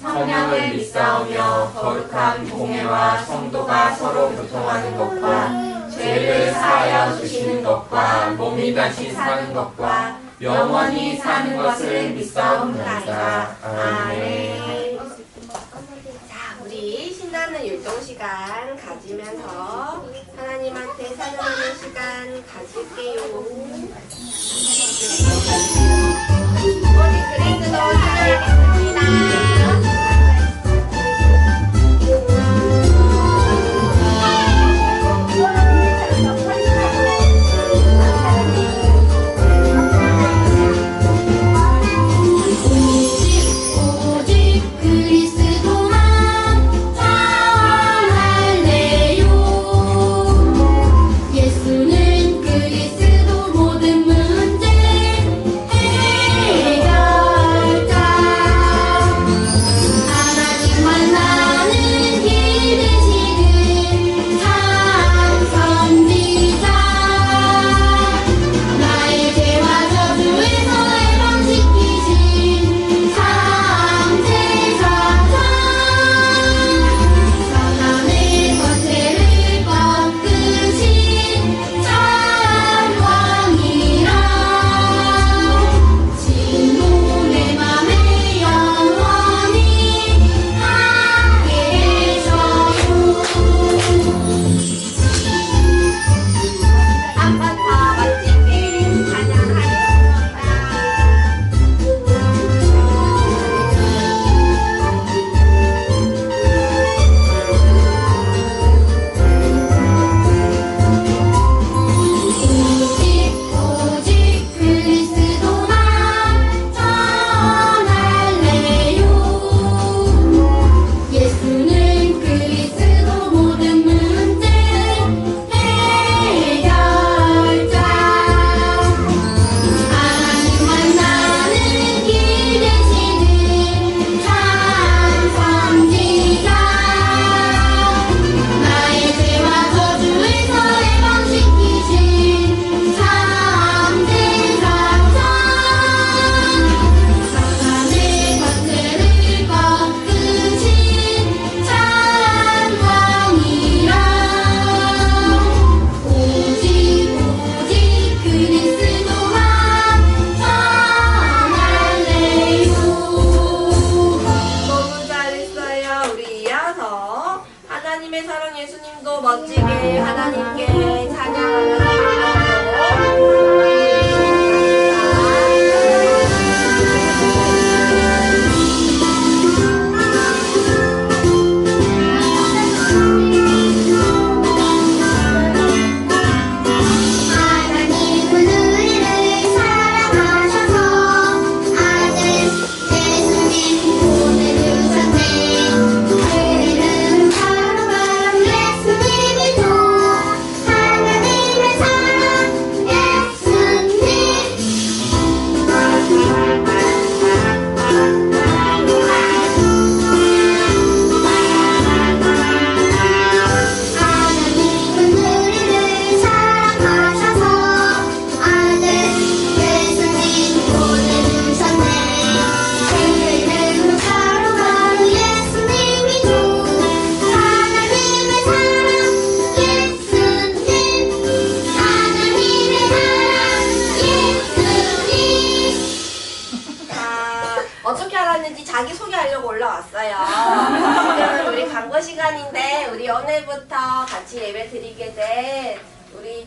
성령을 믿사오며 거룩한 공예와 성도가 서로 교통하는 것과 죄를 사하여 주시는 것과 몸이 다시 사는 것과 영원히 사는 것을 믿사옵나이다. 아멘. 자, 우리 신나는 율동 시간 가지면서 하나님한테 찬양하는 시간 가질게요. 우리 그리스도 찬양하겠습니다.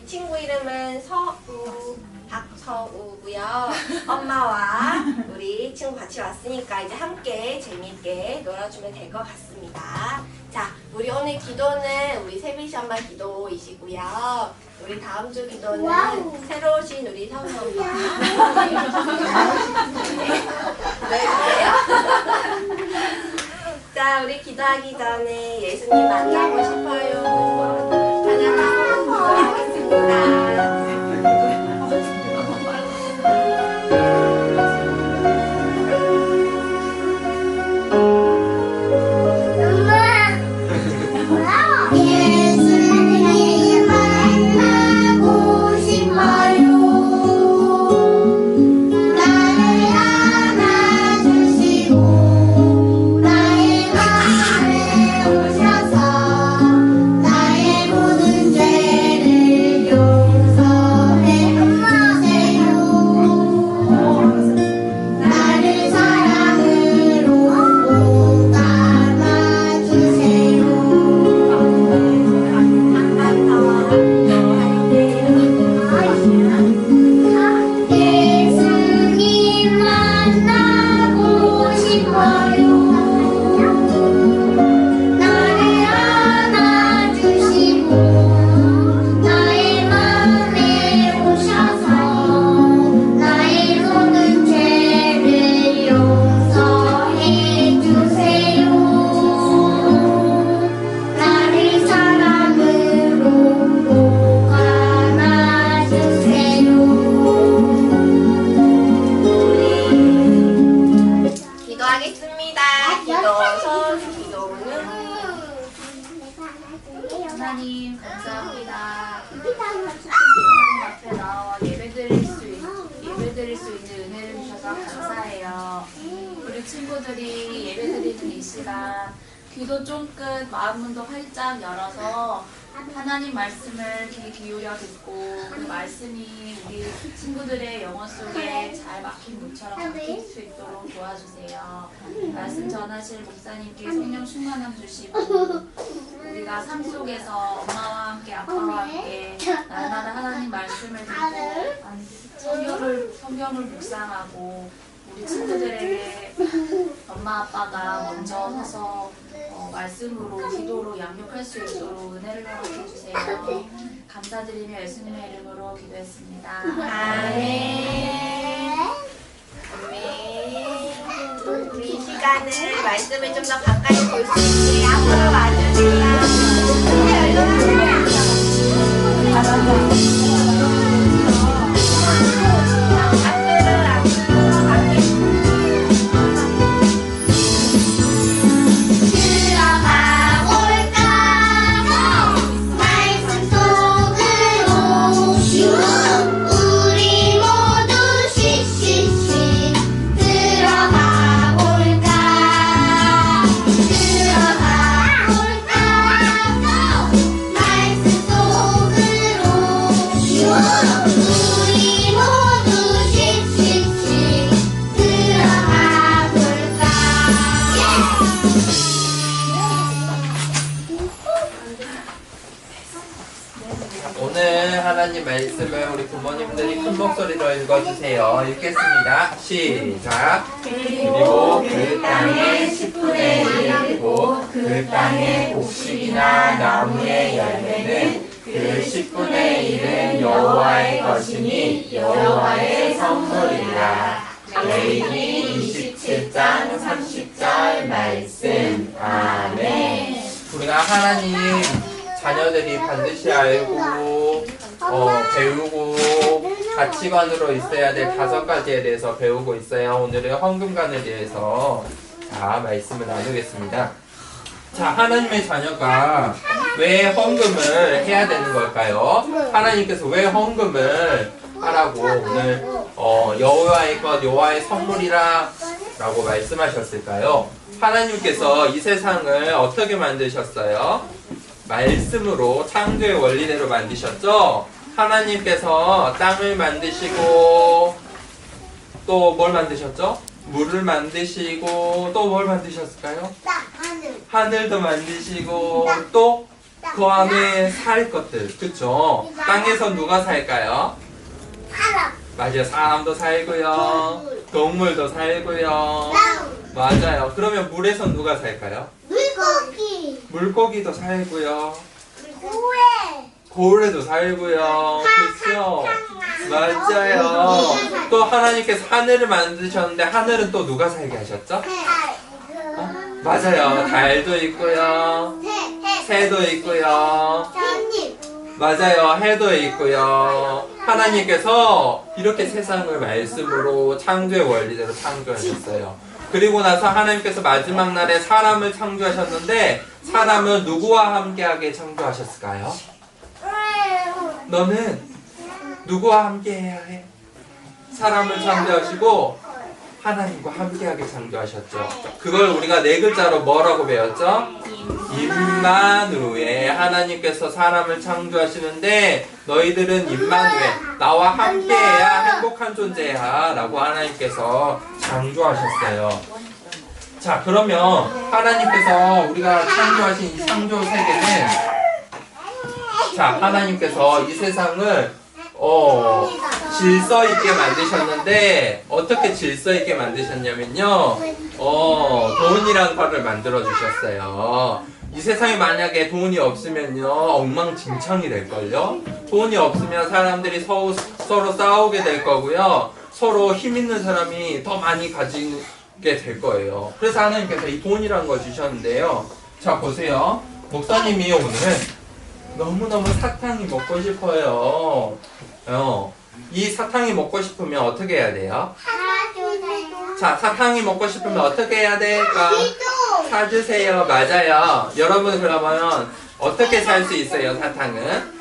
친구 이름은 서우 박서우고요. 엄마와 우리 친구 같이 왔으니까 이제 함께 재미있게 놀아주면 될 것 같습니다. 자, 우리 오늘 기도는 우리 세비시 엄마 기도이시고요. 우리 다음 주 기도는 와우. 새로 오신 우리 서우 엄마. 네, 그래요? 자, 우리 기도하기 전에 예수님 만나고 싶어요. 찬양하고 기도하 겠 말씀이 우리 친구들의 영혼 속에 잘 막힌 물처럼 막힐 수 있도록 도와주세요. 말씀 전하실 목사님께 성령 충만함 주시고 우리가 삶 속에서 엄마와 함께 아빠와 함께 날마다 하나님 말씀을 듣고 성경을 성경을 묵상하고 우리 친구들에게 엄마 아빠가 먼저 서서 어, 말씀으로 기도로 양육할 수 있도록 은혜를 허락해 주세요. 감사드리며 예수님의 이름으로 기도했습니다. 아멘. 우리 이 시간을 말씀을 좀 더 가까이 볼 수 있게 앞으로 와주세요. 네, 얼른 읽어주세요. 읽겠습니다. 시작. 그리고 그 땅의 10분의 1이고 그 땅의 곡식이나 나무의 열매는 그 10분의 1은 여호와의 것이니 여호와의 선물이라. 레위기 27장 30절 말씀. 아멘. 우리가 하나님 자녀들이 반드시 알고 어, 배우고 가치관으로 있어야 될 다섯 가지에 대해서 배우고 있어요. 오늘은 헌금관에 대해서 자 말씀을 나누겠습니다. 자 하나님의 자녀가 왜 헌금을 해야 되는 걸까요? 하나님께서 왜 헌금을 하라고 오늘 어, 여호와의 것 여호와의 선물이라 라고 말씀하셨을까요? 하나님께서 이 세상을 어떻게 만드셨어요? 말씀으로 창조의 원리대로 만드셨죠? 하나님께서 땅을 만드시고 또 뭘 만드셨죠? 물을 만드시고 또 뭘 만드셨을까요? 하늘. 하늘도 만드시고 또 그 안에 살 것들 그쵸? 땅에서 누가 살까요? 사람. 맞아요 사람도 살고요 동물 도 살고요 땅. 맞아요 그러면 물에서 누가 살까요? 물고기. 물고기도 살고요 고래도 살고요 그쵸? 맞아요 또 하나님께서 하늘을 만드셨는데 하늘은 또 누가 살게 하셨죠? 어? 맞아요 달도 있고요 새도 있고요. 맞아요. 해도 있고요. 하나님께서 이렇게 세상을 말씀으로 창조의 원리대로 창조하셨어요. 그리고 나서 하나님께서 마지막 날에 사람을 창조하셨는데 사람은 누구와 함께하게 창조하셨을까요? 너는 누구와 함께 해야 해? 사람을 창조하시고 하나님과 함께하게 창조하셨죠. 그걸 우리가 네 글자로 뭐라고 배웠죠? 임마누에 하나님께서 사람을 창조하시는데 너희들은 임마누에 나와 함께해야 행복한 존재야라고 하나님께서 창조하셨어요. 자 그러면 하나님께서 우리가 창조하신 이 창조 세계는 자 하나님께서 이 세상을 어 질서 있게 만드셨는데 어떻게 질서 있게 만드셨냐면요. 어, 돈이란 거를 만들어 주셨어요. 이 세상에 만약에 돈이 없으면요, 엉망진창이 될 걸요? 돈이 없으면 사람들이 서로, 서로 싸우게 될 거고요. 서로 힘 있는 사람이 더 많이 가지게 될 거예요. 그래서 하나님께서 이 돈이란 걸 주셨는데요. 자, 보세요. 목사님이 오늘 너무너무 사탕이 먹고 싶어요. 어, 이 사탕이 먹고 싶으면 어떻게 해야 돼요? 자, 사탕이 먹고 싶으면 어떻게 해야 될까? 사주세요. 맞아요. 여러분 그러면 어떻게 살 수 있어요, 사탕은?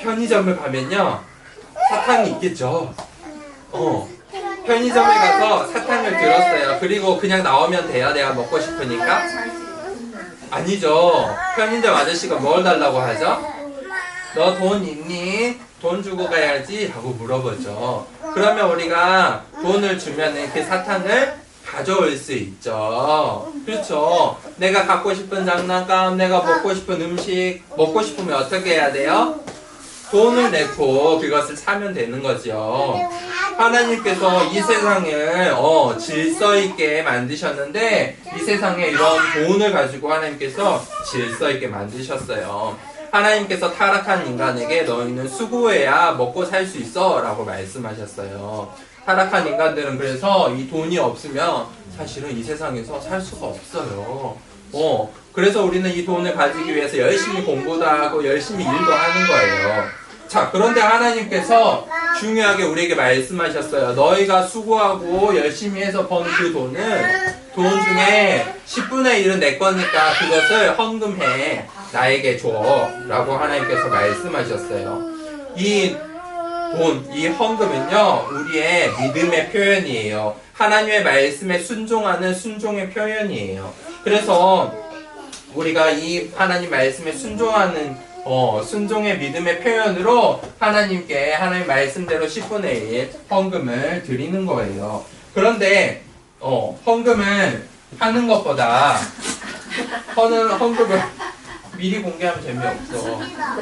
편의점을 가면요. 사탕이 있겠죠. 어. 편의점에 가서 사탕을 들었어요. 그리고 그냥 나오면 돼요. 내가 먹고 싶으니까. 아니죠. 편의점 아저씨가 뭘 달라고 하죠? 너 돈 있니? 돈 주고 가야지 하고 물어보죠. 그러면 우리가 돈을 주면은 그 사탕을 가져올 수 있죠. 그렇죠. 내가 갖고 싶은 장난감, 내가 먹고 싶은 음식, 먹고 싶으면 어떻게 해야 돼요? 돈을 내고 그것을 사면 되는 거죠. 하나님께서 이 세상을 어, 질서 있게 만드셨는데 이 세상에 이런 돈을 가지고 하나님께서 질서 있게 만드셨어요. 하나님께서 타락한 인간에게 너희는 수고해야 먹고 살 수 있어 라고 말씀하셨어요. 타락한 인간들은 그래서 이 돈이 없으면 사실은 이 세상에서 살 수가 없어요. 어, 그래서 우리는 이 돈을 가지기 위해서 열심히 공부도 하고 열심히 일도 하는 거예요. 자, 그런데 하나님께서 중요하게 우리에게 말씀하셨어요. 너희가 수고하고 열심히 해서 번 그 돈은 돈 중에 10분의 1은 내 거니까 그것을 헌금해. 나에게 줘. 라고 하나님께서 말씀하셨어요. 이 돈, 이 헌금은요, 우리의 믿음의 표현이에요. 하나님의 말씀에 순종하는 순종의 표현이에요. 그래서 우리가 이 하나님 말씀에 순종하는 어, 순종의 믿음의 표현으로 하나님께 하나님 말씀대로 10분의 1 헌금을 드리는 거예요. 그런데 어, 헌금을 하는 것보다 헌은 헌금을 미리 공개하면 재미없어.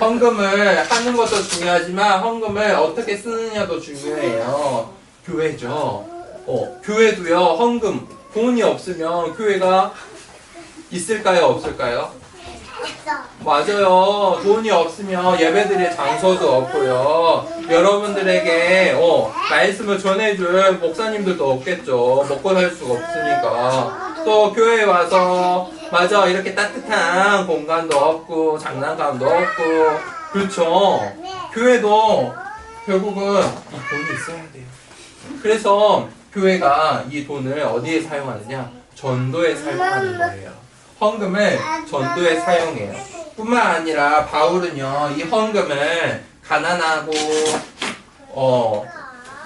헌금을 하는 것도 중요하지만 헌금을 어떻게 쓰느냐도 중요해요. 교회죠. 어, 교회도요. 헌금 돈이 없으면 교회가 있을까요, 없을까요? 맞아요. 돈이 없으면 예배드릴 장소도 없고요. 여러분들에게 어, 말씀을 전해줄 목사님들도 없겠죠. 먹고 살 수가 없으니까. 또 교회에 와서 맞아 이렇게 따뜻한 공간도 없고 장난감도 없고 그렇죠. 교회도 결국은 이 돈이 있어야 돼요. 그래서 교회가 이 돈을 어디에 사용하느냐? 전도에 사용하는 거예요. 헌금을 전도에 사용해요. 뿐만 아니라 바울은요, 이 헌금을 가난하고, 어,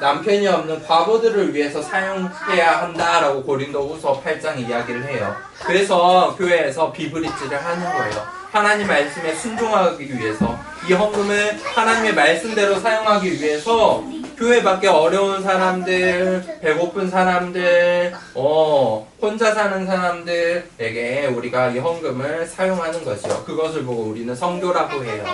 남편이 없는 과부들을 위해서 사용해야 한다라고 고린도 후서 8장 이야기를 해요. 그래서 교회에서 비브리지를 하는 거예요. 하나님 말씀에 순종하기 위해서 이 헌금을 하나님의 말씀대로 사용하기 위해서 교회 밖에 어려운 사람들, 배고픈 사람들, 어, 혼자 사는 사람들에게 우리가 이 헌금을 사용하는 것이요. 그것을 보고 우리는 성교라고 해요.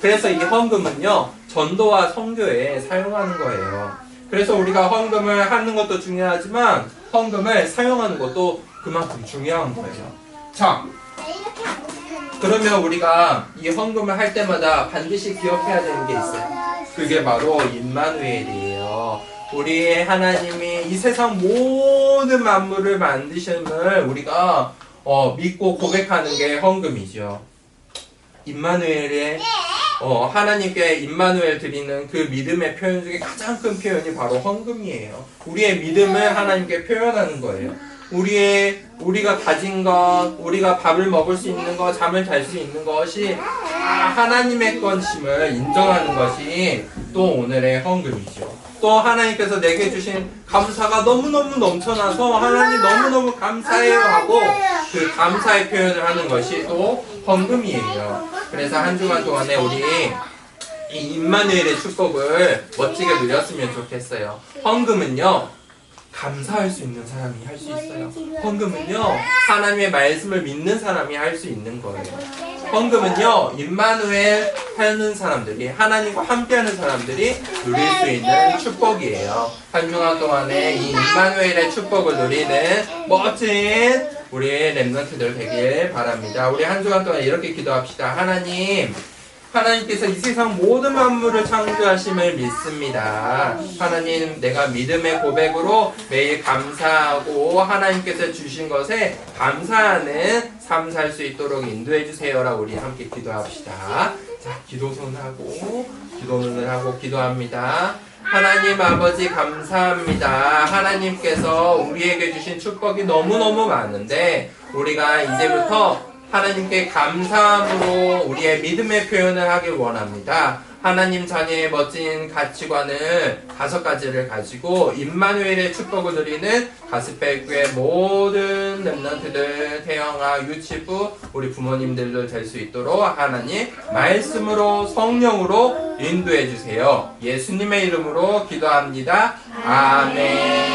그래서 이 헌금은요, 전도와 성교에 사용하는 거예요. 그래서 우리가 헌금을 하는 것도 중요하지만, 헌금을 사용하는 것도 그만큼 중요한 거예요. 자. 그러면 우리가 이 헌금을 할 때마다 반드시 기억해야 되는 게 있어요. 그게 바로 임마누엘이에요. 우리 하나님이 이 세상 모든 만물을 만드심을 우리가 어, 믿고 고백하는 게 헌금이죠. 임마누엘의 어, 하나님께 임마누엘 드리는 그 믿음의 표현 중에 가장 큰 표현이 바로 헌금이에요. 우리의 믿음을 하나님께 표현하는 거예요. 우리의 우리가 가진 것, 우리가 밥을 먹을 수 있는 것, 잠을 잘 수 있는 것이 다 하나님의 것임을 인정하는 것이 또 오늘의 헌금이죠. 또 하나님께서 내게 주신 감사가 너무너무 넘쳐나서 하나님 너무너무 감사해요 하고 그 감사의 표현을 하는 것이 또 헌금이에요. 그래서 한 주간 동안에 우리 이 임마누엘의 축복을 멋지게 누렸으면 좋겠어요. 헌금은요. 감사할 수 있는 사람이 할 수 있어요. 헌금은요. 하나님의 말씀을 믿는 사람이 할 수 있는 거예요. 헌금은요. 임마누엘 하는 사람들이 하나님과 함께하는 사람들이 누릴 수 있는 축복이에요. 한 주간 동안에 이 임마누엘의 축복을 누리는 멋진 우리 랩런트들 되길 바랍니다. 우리 한 주간 동안 이렇게 기도합시다. 하나님 하나님께서 이 세상 모든 만물을 창조하심을 믿습니다. 하나님, 내가 믿음의 고백으로 매일 감사하고 하나님께서 주신 것에 감사하는 삶 살 수 있도록 인도해 주세요라고 우리 함께 기도합시다. 자, 기도손하고 기도눈을 하고 기도합니다. 하나님 아버지 감사합니다. 하나님께서 우리에게 주신 축복이 너무너무 많은데 우리가 이제부터 하나님께 감사함으로 우리의 믿음의 표현을 하길 원합니다. 하나님 자녀의 멋진 가치관을 다섯 가지를 가지고 임마누엘의 축복을 누리는 가스펠교의 모든 랩런트들, 태영아, 유치부, 우리 부모님들도 될 수 있도록 하나님 말씀으로 성령으로 인도해 주세요. 예수님의 이름으로 기도합니다. 아멘.